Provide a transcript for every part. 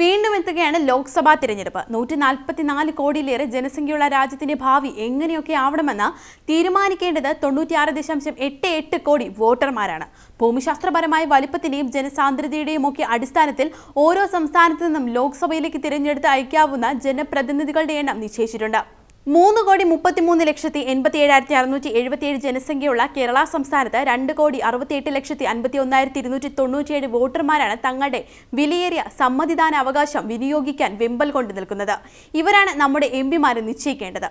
വീണ്ടും എത്തുകയാണ് ലോക്സഭാ തിരഞ്ഞെടുപ്പ്. നൂറ്റി നാൽപ്പത്തിനാല് കോടിയിലേറെ ജനസംഖ്യയുള്ള രാജ്യത്തിന്റെ ഭാവി എങ്ങനെയൊക്കെ ആവണമെന്ന് തീരുമാനിക്കേണ്ടത് തൊണ്ണൂറ്റിയാറ് ദശാംശം എട്ട് എട്ട് കോടി വോട്ടർമാരാണ്. ഭൂമിശാസ്ത്രപരമായ വലിപ്പത്തിന്റെയും ജനസാന്ദ്രതയുടെയും ഒക്കെ അടിസ്ഥാനത്തിൽ ഓരോ സംസ്ഥാനത്തു നിന്നും ലോക്സഭയിലേക്ക് തിരഞ്ഞെടുത്ത് അയക്കാവുന്ന ജനപ്രതിനിധികളുടെ എണ്ണം നിശ്ചയിച്ചിട്ടുണ്ട്. മൂന്ന് കോടി മുപ്പത്തിമൂന്ന് ലക്ഷത്തി എൺപത്തി ഏഴായിരത്തി അറുന്നൂറ്റി എഴുപത്തിയേഴ് ജനസംഖ്യയുള്ള കേരള സംസ്ഥാനത്ത് രണ്ട് കോടി അറുപത്തിയെട്ട് ലക്ഷത്തി അൻപത്തി ഒന്നായിരത്തി ഇരുന്നൂറ്റി തൊണ്ണൂറ്റിയേഴ് വോട്ടർമാരാണ് തങ്ങളുടെ വിലയേറിയ സമ്മതിദാന അവകാശം വിനിയോഗിക്കാൻ വെമ്പൽ കൊണ്ട് നിൽക്കുന്നത്. ഇവരാണ് നമ്മുടെ എം പിമാരെ നിശ്ചയിക്കേണ്ടത്.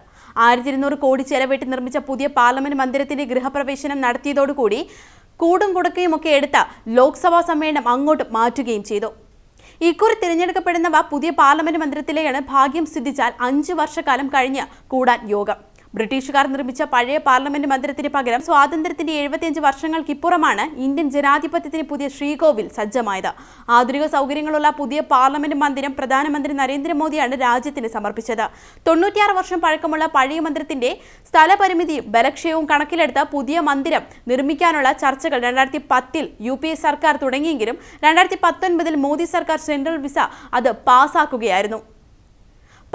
ആയിരത്തി ഇരുന്നൂറ് കോടി ചെലവിട്ട് നിർമ്മിച്ച പുതിയ പാർലമെന്റ് മന്ദിരത്തിന്റെ ഗൃഹപ്രവേശനം നടത്തിയതോടുകൂടി കൂടും കുടക്കയും ഒക്കെ എടുത്ത ലോക്സഭാ സമ്മേളനം അങ്ങോട്ട് മാറ്റുകയും ചെയ്തു. ഇക്കുറി തിരഞ്ഞെടുക്കപ്പെടുന്നവ പുതിയ പാർലമെന്റ് മന്ദിരത്തിലെയാണ് ഭാഗ്യം സിദ്ധിച്ചാൽ അഞ്ച് വർഷക്കാലം കഴിഞ്ഞ് കൂടാൻ യോഗം. ബ്രിട്ടീഷുകാർ നിർമ്മിച്ച പഴയ പാർലമെന്റ് മന്ദിരത്തിന് പകരം സ്വാതന്ത്ര്യത്തിന്റെ എഴുപത്തിയഞ്ച് വർഷങ്ങൾക്കിപ്പുറമാണ് ഇന്ത്യൻ ജനാധിപത്യത്തിന് പുതിയ ശ്രീകോവിൽ സജ്ജമായത്. ആധുനിക സൗകര്യങ്ങളുള്ള പുതിയ പാർലമെന്റ് മന്ദിരം പ്രധാനമന്ത്രി നരേന്ദ്രമോദിയാണ് രാജ്യത്തിന് സമർപ്പിച്ചത്. തൊണ്ണൂറ്റിയാറ് വർഷം പഴക്കമുള്ള പഴയ മന്ദിരത്തിന്റെ സ്ഥലപരിമിതിയും ബലക്ഷയവും കണക്കിലെടുത്ത് പുതിയ മന്ദിരം നിർമ്മിക്കാനുള്ള ചർച്ചകൾ രണ്ടായിരത്തി പത്തിൽ യു പി എ സർക്കാർ തുടങ്ങിയെങ്കിലും രണ്ടായിരത്തി പത്തൊൻപതിൽ മോദി സർക്കാർ സെൻട്രൽ വിസ അത് പാസാക്കുകയായിരുന്നു.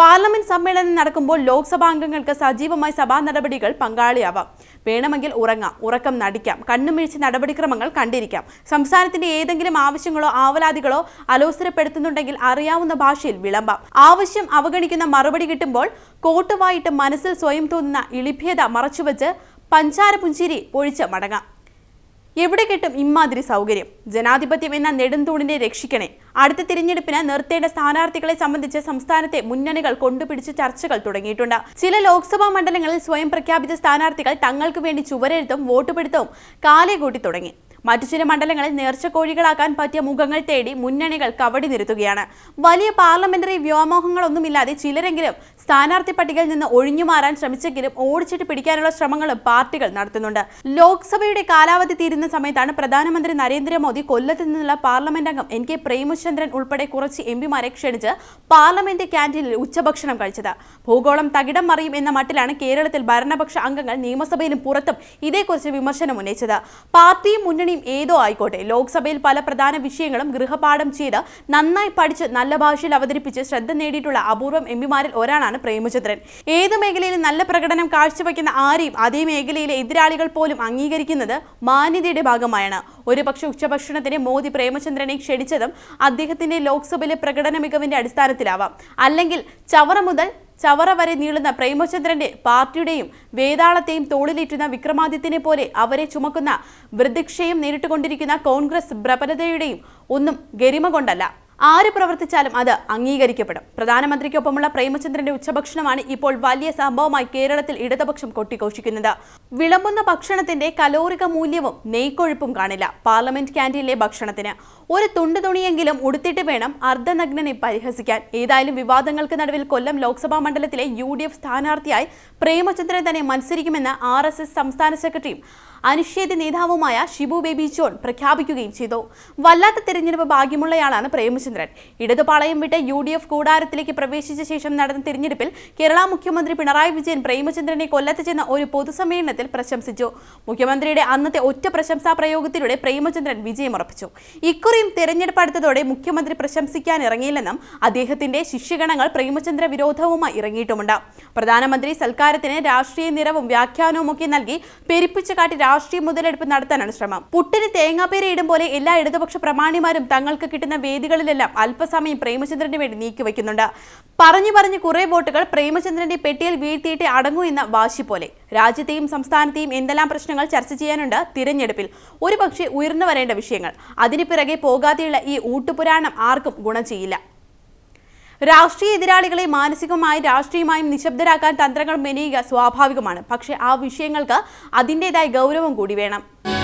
പാർലമെന്റ് സമ്മേളനം നടക്കുമ്പോൾ ലോക്സഭാ അംഗങ്ങൾക്ക് സജീവമായി സഭാ നടപടികൾ പങ്കാളിയാവാം. വേണമെങ്കിൽ ഉറങ്ങാം ഉറക്കം നടിക്കാം കണ്ണുമിഴിച്ച് നടപടിക്രമങ്ങൾ കണ്ടിരിക്കാം. സംസ്ഥാനത്തിന്റെ ഏതെങ്കിലും ആവശ്യങ്ങളോ ആവലാതികളോ അലോസരപ്പെടുത്തുന്നുണ്ടെങ്കിൽ അറിയാവുന്ന ഭാഷയിൽ വിളമ്പാം. ആവശ്യം അവഗണിക്കുന്ന മറുപടി കിട്ടുമ്പോൾ കോട്ടുവായിട്ട് മനസ്സിൽ സ്വയം തോന്നുന്ന ഇളിഭ്യത മറച്ചുവെച്ച് പഞ്ചാര പുഞ്ചിരി പൊഴിച്ച് മടങ്ങാം. എവിടെ കിട്ടും ഇമാതിരി സൗകര്യം? ജനാധിപത്യം എന്ന നെടുന്തൂണിനെ രക്ഷിക്കണേ. അടുത്ത തിരഞ്ഞെടുപ്പിന് നിർത്തേണ്ട സ്ഥാനാർത്ഥികളെ സംബന്ധിച്ച് സംസ്ഥാനത്തെ മുന്നണികൾ കൊണ്ടുപിടിച്ച് ചർച്ചകൾ തുടങ്ങിയിട്ടുണ്ട്. ചില ലോക്സഭാ മണ്ഡലങ്ങളിൽ സ്വയം പ്രഖ്യാപിച്ച സ്ഥാനാർത്ഥികൾ തങ്ങൾക്ക് വേണ്ടി ചുവരെഴുത്തും വോട്ടുപിടുത്തവും കാലേ കൂട്ടി തുടങ്ങി. മറ്റു ചില മണ്ഡലങ്ങളിൽ നേർച്ചക്കോഴികളാക്കാൻ പറ്റിയ മുഖങ്ങൾ തേടി മുന്നണികൾ കവടി നിരത്തുകയാണ്. വലിയ പാർലമെന്ററി വ്യോമോഹങ്ങളൊന്നുമില്ലാതെ ചിലരെങ്കിലും സ്ഥാനാർത്ഥി പട്ടികയിൽ നിന്ന് ഒഴിഞ്ഞുമാറാൻ ശ്രമിച്ചെങ്കിലും ഓടിച്ചിട്ട് പിടിക്കാനുള്ള ശ്രമങ്ങളും പാർട്ടികൾ നടത്തുന്നുണ്ട്. ലോക്സഭയുടെ കാലാവധി തീരുന്ന സമയത്താണ് പ്രധാനമന്ത്രി നരേന്ദ്രമോദി കൊല്ലത്ത് നിന്നുള്ള പാർലമെന്റ് അംഗം എൻ കെ പ്രേമചന്ദ്രൻ ഉൾപ്പെടെ കുറച്ച് എം പിമാരെ ക്ഷണിച്ച് പാർലമെന്റ് ക്യാന്റീനിൽ ഉച്ചഭക്ഷണം കഴിച്ചത്. ഭൂഗോളം തകിടം മറിയും എന്ന മട്ടിലാണ് കേരളത്തിൽ ഭരണപക്ഷ അംഗങ്ങൾ നിയമസഭയിലും പുറത്തും ഇതേക്കുറിച്ച് വിമർശനം ഉന്നയിച്ചത്. പാർട്ടിയും മുന്നണിയും ഏതോ ആയിക്കോട്ടെ. ലോക്സഭയിൽ പല പ്രധാന വിഷയങ്ങളും ഗൃഹപാഠം ചെയ്ത് നന്നായി പഠിച്ച് നല്ല ഭാഷയിൽ അവതരിപ്പിച്ച് ശ്രദ്ധ നേടിയിട്ടുള്ള അപൂർവം എം പിമാരിൽ ഒരാളാണ് പ്രേമചന്ദ്രൻ. ഏത് മേഖലയിലും നല്ല പ്രകടനം കാഴ്ചവെക്കുന്ന ആരെയും അതേ മേഖലയിലെ എതിരാളികൾ പോലും അംഗീകരിക്കുന്നത് മാന്യതയുടെ ഭാഗമായാണ്. ഒരുപക്ഷെ ഉച്ചഭക്ഷണത്തിന് മോദി പ്രേമചന്ദ്രനെ ക്ഷണിച്ചതും അദ്ദേഹത്തിന്റെ ലോക്സഭയിലെ പ്രകടന മികവിന്റെ അടിസ്ഥാനത്തിലാവാം. അല്ലെങ്കിൽ ചവറ മുതൽ ചവറ വരെ നീളുന്ന പ്രേമചന്ദ്രന്റെ പാർട്ടിയുടെയും വേതാളത്തെയും തോളിലേറ്റുന്ന വിക്രമാദിത്യനെ പോലെ അവരെ ചുമക്കുന്ന വൃദ്ധിക്ഷയം നേരിട്ടുകൊണ്ടിരിക്കുന്ന കോൺഗ്രസ് പ്രബലതയുടെയും ഒന്നും ഗരിമ കൊണ്ടല്ല. ആര് പ്രവർത്തിച്ചാലും അത് അംഗീകരിക്കപ്പെടും. പ്രധാനമന്ത്രിക്കൊപ്പമുള്ള പ്രേമചന്ദ്രന്റെ ഉച്ചഭക്ഷണമാണ് ഇപ്പോൾ വലിയ സംഭവമായി കേരളത്തിൽ ഇടതുപക്ഷം കൊട്ടിഘോഷിക്കുന്നത്. വിളമ്പുന്ന ഭക്ഷണത്തിന്റെ കലോറിക മൂല്യവും നെയ്ക്കൊഴുപ്പും കാണില്ല. പാർലമെന്റ് ക്യാന്റീനിലെ ഭക്ഷണത്തിന് ഒരു തുണ്ട് തുണിയെങ്കിലും ഉടുത്തിട്ട് വേണം അർദ്ധനഗ്നനെ പരിഹസിക്കാൻ. ഏതായാലും വിവാദങ്ങൾക്ക് നടുവിൽ കൊല്ലം ലോക്സഭാ മണ്ഡലത്തിലെ യു ഡി എഫ് സ്ഥാനാർത്ഥിയായി പ്രേമചന്ദ്രൻ തന്നെ മത്സരിക്കുമെന്ന് ആർ എസ് എസ് സംസ്ഥാന സെക്രട്ടറിയും അനിഷേധ നേതാവുമായ ഷിബു ബേബി ജോൺ പ്രഖ്യാപിക്കുകയും ചെയ്തു. വല്ലാത്ത തിരഞ്ഞെടുപ്പ് ഭാഗ്യമുള്ളയാളാണ് പ്രേമചന്ദ്രൻ. ഇടതുപാളയം വിട്ട് യു ഡി എഫ് കൂടാരത്തിലേക്ക് പ്രവേശിച്ച ശേഷം നടന്ന തിരഞ്ഞെടുപ്പിൽ കേരള മുഖ്യമന്ത്രി പിണറായി വിജയൻ പ്രേമചന്ദ്രനെ കൊല്ലത്ത് ചെന്ന ഒരു പൊതുസമ്മേളനത്തിൽ പ്രശംസിച്ചു. മുഖ്യമന്ത്രിയുടെ അന്നത്തെ ഒറ്റ പ്രശംസാ പ്രയോഗത്തിലൂടെ പ്രേമചന്ദ്രൻ വിജയമുറപ്പിച്ചു. ഇക്കുറിയും തിരഞ്ഞെടുപ്പ് അടുത്തതോടെ മുഖ്യമന്ത്രി പ്രശംസിക്കാൻ ഇറങ്ങിയില്ലെന്നും അദ്ദേഹത്തിന്റെ ശിഷ്യഗണങ്ങൾ പ്രേമചന്ദ്ര വിരോധവുമായി ഇറങ്ങിയിട്ടുമുണ്ട്. പ്രധാനമന്ത്രി സൽക്കാരത്തിന് രാഷ്ട്രീയ നിറവും വ്യാഖ്യാനവും ഒക്കെ നൽകി പെരുപ്പിച്ചു കാട്ടി രാഷ്ട്രീയ മുതലെടുപ്പ് നടത്താനാണ് ശ്രമം. പുട്ടിന് തേങ്ങാപ്പേരയിടും പോലെ എല്ലാ ഇടതുപക്ഷ പ്രമാണിമാരും തങ്ങൾക്ക് കിട്ടുന്ന വേദികളിലെല്ലാം അല്പസമയം പ്രേമചന്ദ്രന് വേണ്ടി നീക്കിവെക്കുന്നുണ്ട്. പറഞ്ഞു പറഞ്ഞു കുറെ വോട്ടുകൾ പ്രേമചന്ദ്രന്റെ പെട്ടിയിൽ വീഴ്ത്തിയിട്ട് അടങ്ങൂ എന്ന വാശി പോലെ. രാജ്യത്തെയും സംസ്ഥാനത്തെയും എന്തെല്ലാം പ്രശ്നങ്ങൾ ചർച്ച ചെയ്യാനുണ്ട് തിരഞ്ഞെടുപ്പിൽ. ഒരുപക്ഷെ ഉയർന്നു വരേണ്ട വിഷയങ്ങൾ. അതിന് പിറകെ പോകാതെയുള്ള ഈ ഊട്ടുപുരാണം ആർക്കും ഗുണം ചെയ്യില്ല. രാഷ്ട്രീയ എതിരാളികളെ മാനസികമായും രാഷ്ട്രീയമായും നിശബ്ദരാക്കാൻ തന്ത്രങ്ങൾ മെനയുക സ്വാഭാവികമാണ്. പക്ഷേ ആ വിഷയങ്ങൾക്ക് അതിന്റെതായ ഗൗരവം കൂടി വേണം.